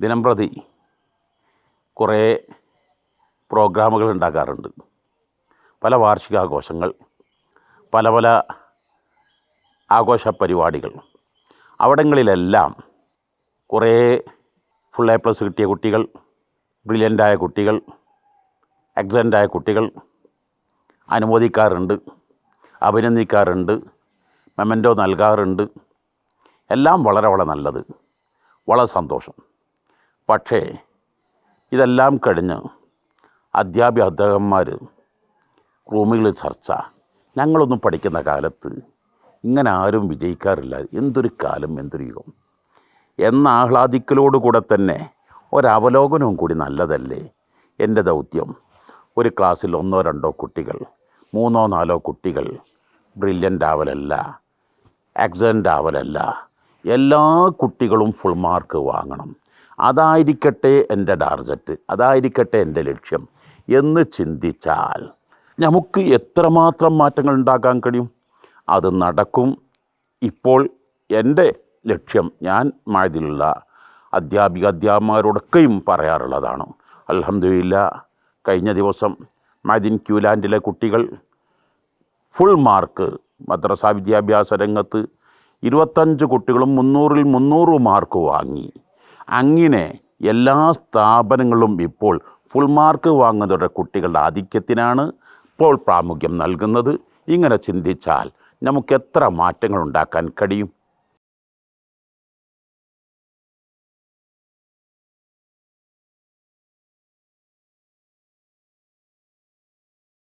ദിനംപ്രതി കുറേ പ്രോഗ്രാമുകൾ ഉണ്ടാക്കാറുണ്ട് പല വാർഷികാഘോഷങ്ങൾ പല പല ആഘോഷ പരിപാടികൾ അവിടങ്ങളിലെല്ലാം കുറേ ഫുൾ എ പ്ലസ് കിട്ടിയ കുട്ടികൾ ബ്രില്യന്റായ കുട്ടികൾ എക്സലന്റായ കുട്ടികൾ അനുമോദിക്കാറുണ്ട് അഭിനന്ദിക്കാറുണ്ട് മെമന്റോ നൽകാറുണ്ട്. എല്ലാം വളരെ വളരെ നല്ലത് വളരെ സന്തോഷം. പക്ഷേ ഇതെല്ലാം കഴിഞ്ഞ് അധ്യാപക അധ്യാപകന്മാർ റൂമുകളിൽ ചർച്ച. ഞങ്ങളൊന്നും പഠിക്കുന്ന കാലത്ത് ഇങ്ങനെ ആരും വിജയിക്കാറില്ല. എന്തൊരു കാലം എന്തൊരു യുഗം. എന്ന ആഹ്ലാദിക്കലോടുകൂടെ തന്നെ ഒരവലോകനവും കൂടി നല്ലതല്ലേ? എന്റെ ദൗത്യം. ഒരു ക്ലാസ്സിൽ ഒന്നോ രണ്ടോ കുട്ടികൾ മൂന്നോ നാലോ കുട്ടികൾ ബ്രില്യന്റ് ആവലല്ല ആക്സിഡന്റ് ആവലല്ല. എല്ലാ കുട്ടികളും ഫുൾ മാർക്ക് വാങ്ങണം. അതായിരിക്കട്ടെ എന്റെ ടാർഗറ്റ് അതായിരിക്കട്ടെ എന്റെ ലക്ഷ്യം എന്ന് ചിന്തിച്ചാൽ നമുക്ക് എത്രമാത്രം മാറ്റങ്ങൾ ഉണ്ടാക്കാൻ കഴിയും? അത് നടക്കും. ഇപ്പോൾ എന്റെ ലക്ഷ്യം ഞാൻ മായതിലുള്ള അധ്യാപിക അധ്യാപകരോടൊക്കെയും പറയാറുള്ളതാണ്. അലഹമില്ല കഴിഞ്ഞ ദിവസം മദിൻ ക്യൂലാൻഡിലെ കുട്ടികൾ ഫുൾ മാർക്ക് മദ്രസ വിദ്യാഭ്യാസ രംഗത്ത് ഇരുപത്തഞ്ച് കുട്ടികളും മുന്നൂറിൽ മുന്നൂറ് മാർക്ക് വാങ്ങി. അങ്ങനെ എല്ലാ സ്ഥാപനങ്ങളും ഇപ്പോൾ ഫുൾ മാർക്ക് വാങ്ങുന്നവരുടെ കുട്ടികളുടെ ആധിക്യത്തിനാണ് ഇപ്പോൾ പ്രാമുഖ്യം നൽകുന്നത്. ഇങ്ങനെ ചിന്തിച്ചാൽ നമുക്ക് എത്ര മാറ്റങ്ങൾ ഉണ്ടാക്കാൻ കഴിയും?